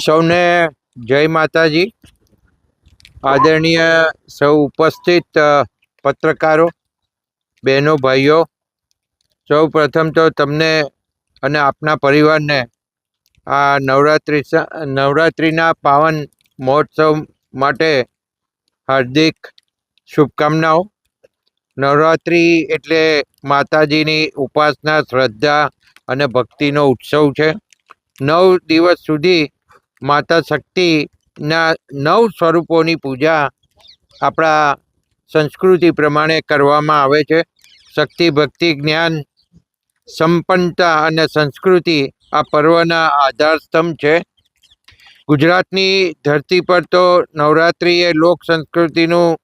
સૌને જય માતાજી. આદરણીય સૌ ઉપસ્થિત પત્રકારો, બહેનો, ભાઈઓ, સૌ પ્રથમ તો તમને અને આપના પરિવારને આ નવરાત્રિ નવરાત્રિના પાવન મહોત્સવ માટે હાર્દિક શુભકામનાઓ. નવરાત્રિ એટલે માતાજીની ઉપાસના, શ્રદ્ધા અને ભક્તિનો ઉત્સવ છે. નવ દિવસ સુધી માતા શક્તિના નવ સ્વરૂપોની પૂજા આપણા સંસ્કૃતિ પ્રમાણે કરવામાં આવે છે. શક્તિ, ભક્તિ, જ્ઞાન, સંપન્નતા અને સંસ્કૃતિ આ પર્વના આધારસ્તંભ છે. ગુજરાતની ધરતી પર તો નવરાત્રિ એ લોક સંસ્કૃતિનું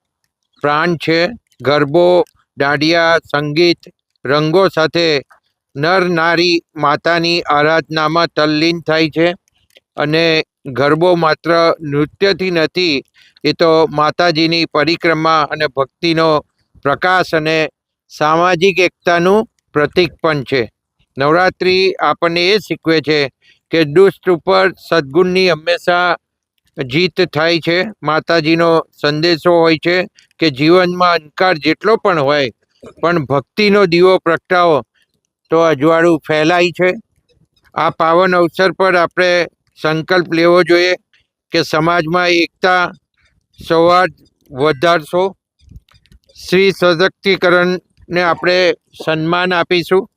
પ્રાણ છે. ગરબો, દાંડિયા, સંગીત, રંગો સાથે નર નારી માતાની આરાધનામાં તલ્લીન થાય છે. અને ગરબો માત્ર નૃત્યથી નથી, એ તો માતાજીની પરિક્રમા અને ભક્તિનો પ્રકાશ અને સામાજિક એકતાનું પ્રતીક પણ છે. નવરાત્રિ આપણને એ શીખવે છે કે દુષ્ટ ઉપર સદ્ગુણની હંમેશા જીત થાય છે. માતાજીનો સંદેશો હોય છે કે જીવનમાં અંધકાર જેટલો પણ હોય, પણ ભક્તિનો દીવો પ્રગટાવો તો અજવાળું ફેલાય છે. આ પાવન અવસર પર આપણે સંકલ્પ લેવો જોઈએ કે સમાજમાં એકતા, સંવાદ વધારશો. સ્ત્રી સશક્તિકરણને આપણે સન્માન આપીશું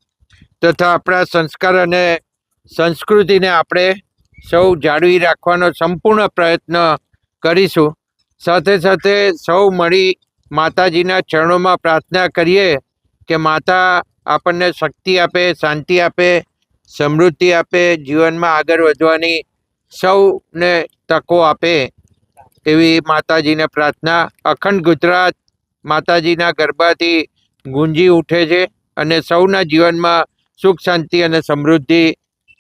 તથા આપણા સંસ્કાર અને સંસ્કૃતિને આપણે સૌ જાળવી રાખવાનો સંપૂર્ણ પ્રયત્ન કરીશું. સાથે સાથે સૌ મળી માતાજીના ચરણોમાં પ્રાર્થના કરીએ કે માતા આપણને શક્તિ આપે, શાંતિ આપે સમૃદ્ધિ આપે, જીવનમાં આગળ વધવાની સૌને તકો આપે એવી માતાજીને પ્રાર્થના. અખંડ ગુજરાત માતાજીના ગરબાથી ગુંજી ઉઠે છે અને સૌના જીવનમાં સુખ, શાંતિ અને સમૃદ્ધિ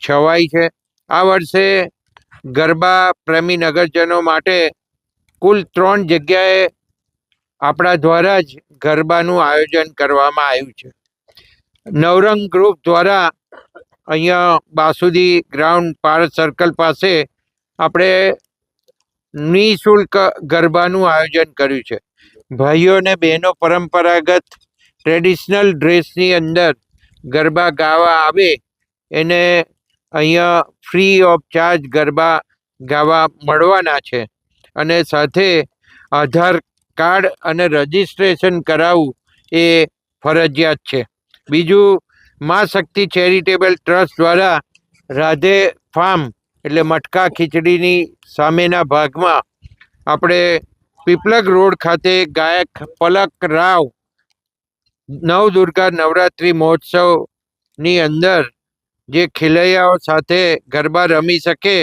છવાય છે. આ વર્ષે ગરબા પ્રેમી નગરજનો માટે કુલ ત્રણ જગ્યાએ આપણા દ્વારા જ ગરબાનું આયોજન કરવામાં આવ્યું છે. નવરંગ ગ્રુપ દ્વારા અહીંયા બાસુદી ગ્રાઉન્ડ પારસ સર્કલ પાસે આપણે નિઃશુલ્ક ગરબાનું આયોજન કર્યું છે. ભાઈઓ અને બહેનો પરંપરાગત ટ્રેડિશનલ ડ્રેસની અંદર ગરબા ગાવા આવે એને અહીંયા ફ્રી ઓફ ચાર્જ ગરબા ગાવા મળવાના છે અને સાથે આધાર કાર્ડ અને રજિસ્ટ્રેશન કરાવવું એ ફરજિયાત છે. બીજું મા શક્તિ ચેરિટેબલ ટ્રસ્ટ દ્વારા રાધે ફાર્મ એટલે મટકા ખીચડીની સામેના ભાગમાં આપણે પીપલગ રોડ ખાતે ગાયક પલક રાવ નવદુર્ગા નવરાત્રિ મહોત્સવની અંદર જે ખેલૈયાઓ સાથે ગરબા રમી શકે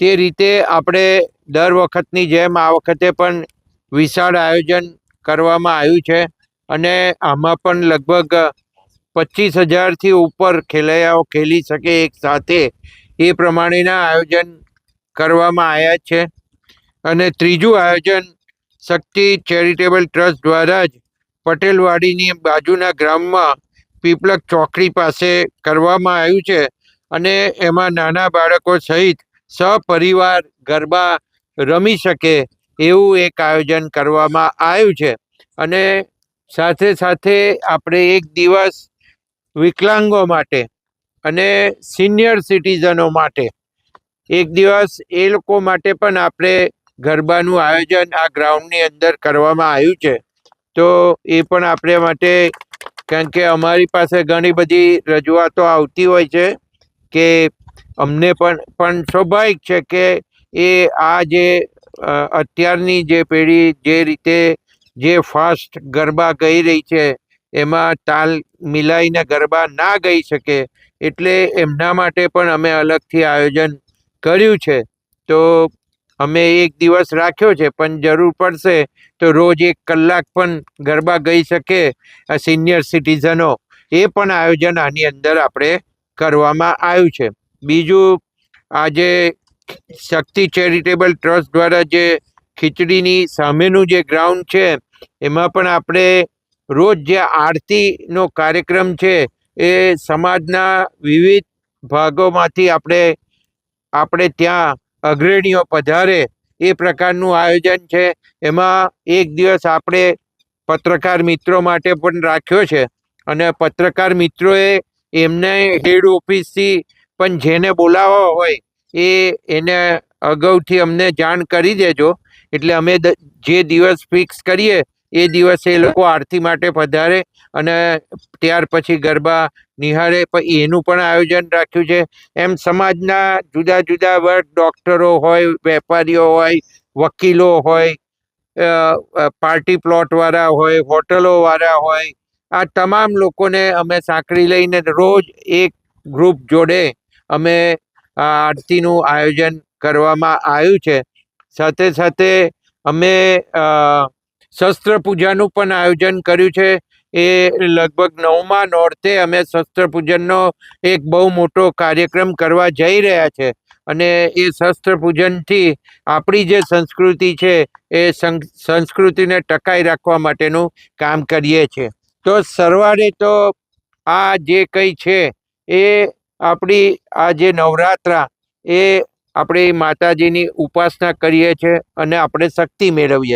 તે રીતે આપણે દર વખતની જેમ આ વખતે પણ વિશાળ આયોજન કરવામાં આવ્યું છે અને આમાં પણ લગભગ પચીસ હજારથી ઉપર ખેલૈયાઓ ખેલી શકે એક સાથે. એ પ્રમાણેના આયોજન કરવામાં આવ્યા છે. અને ત્રીજું આયોજન શક્તિ ચેરિટેબલ ટ્રસ્ટ દ્વારા જ પટેલવાડીની બાજુના ગ્રામમાં પીપલક ચોકડી પાસે કરવામાં આવ્યું છે. અને એમાં નાના બાળકો સહિત સપરિવાર ગરબા રમી શકે એવું એક આયોજન કરવામાં આવ્યું છે. અને સાથે સાથે આપણે એક દિવસ વિકલાંગો માટે અને સિનિયર સિટીઝનો માટે. એક દિવસ એ લોકો માટે પણ આપણે ગરબાનું આયોજન આ ગ્રાઉન્ડની અંદર કરવામાં આવ્યું છે. તો એ પણ આપણે માટે, કારણ કે અમારી પાસે ઘણી બધી રજૂઆતો આવતી હોય છે કે અમને પણ પણ સ્વાભાવિક છે કે એ આ જે અત્યારની જે પેઢી જે રીતે જે ફાસ્ટ ગરબા ગઈ રહી છે એમાં તાલ મિલાઈને ગરબા ના ગઈ શકે એટલે એમના માટે પણ અમે અલગથી આયોજન કર્યું છે. તો અમે એક દિવસ રાખ્યો છે, પણ જરૂર પડશે તો રોજ એક કલાક પણ ગરબા ગઈ શકે આ સિનિયર સિટીઝનો. એ પણ આયોજન આની અંદર આપણે કરવામાં આવ્યું છે. બીજું, આજે શક્તિ ચેરિટેબલ ટ્રસ્ટ દ્વારા જે ખીચડીની સામેનું જે ગ્રાઉન્ડ છે, એમાં પણ આપણે રોજ જે આરતીનો કાર્યક્રમ છે, એ સમાજના વિવિધ ભાગોમાંથી આપણે આપણે ત્યાં અગ્રણીઓ પધારે એ પ્રકારનું આયોજન છે. એમાં એક દિવસ આપણે પત્રકાર મિત્રો માટે પણ રાખ્યો છે અને પત્રકાર મિત્રોએ એમને હેડ ઓફિસથી પણ જેને બોલાવવા હોય એ એને અગાઉથી અમને જાણ કરી દેજો. એટલે અમે જે દિવસ ફિક્સ કરીએ એ દિવસે એ લોકો આરતી માટે પધારે અને ત્યાર પછી ગરબા નિહાળે. એનું પણ આયોજન રાખ્યું છે. એમ સમાજના જુદા જુદા વર્ગ, ડૉક્ટરો હોય, વેપારીઓ હોય, વકીલો હોય પાર્ટી પ્લોટવાળા હોય, હોટલોવાળા હોય, આ તમામ લોકોને અમે સાંકળી લઈને રોજ એક ગ્રુપ જોડે અમે આરતીનું આયોજન કરવામાં આવ્યું છે. સાથે સાથે અમે શસ્ત્ર પૂજાનું પણ આયોજન કર્યું છે. એ લગભગ નવમા નોરતે અમે શસ્ત્ર પૂજનનો એક બહુ મોટો કાર્યક્રમ કરવા જઈ રહ્યા છે અને એ શસ્ત્ર પૂજનથી આપણી જે સંસ્કૃતિ છે એ સંસ્કૃતિને ટકાઈ રાખવા માટેનું કામ કરીએ છીએ. તો સરવારે તો આ જે કંઈ છે એ આપણી, આ જે નવરાત્રા એ આપણી માતાજીની ઉપાસના કરીએ છીએ અને આપણે શક્તિ મેળવીએ છીએ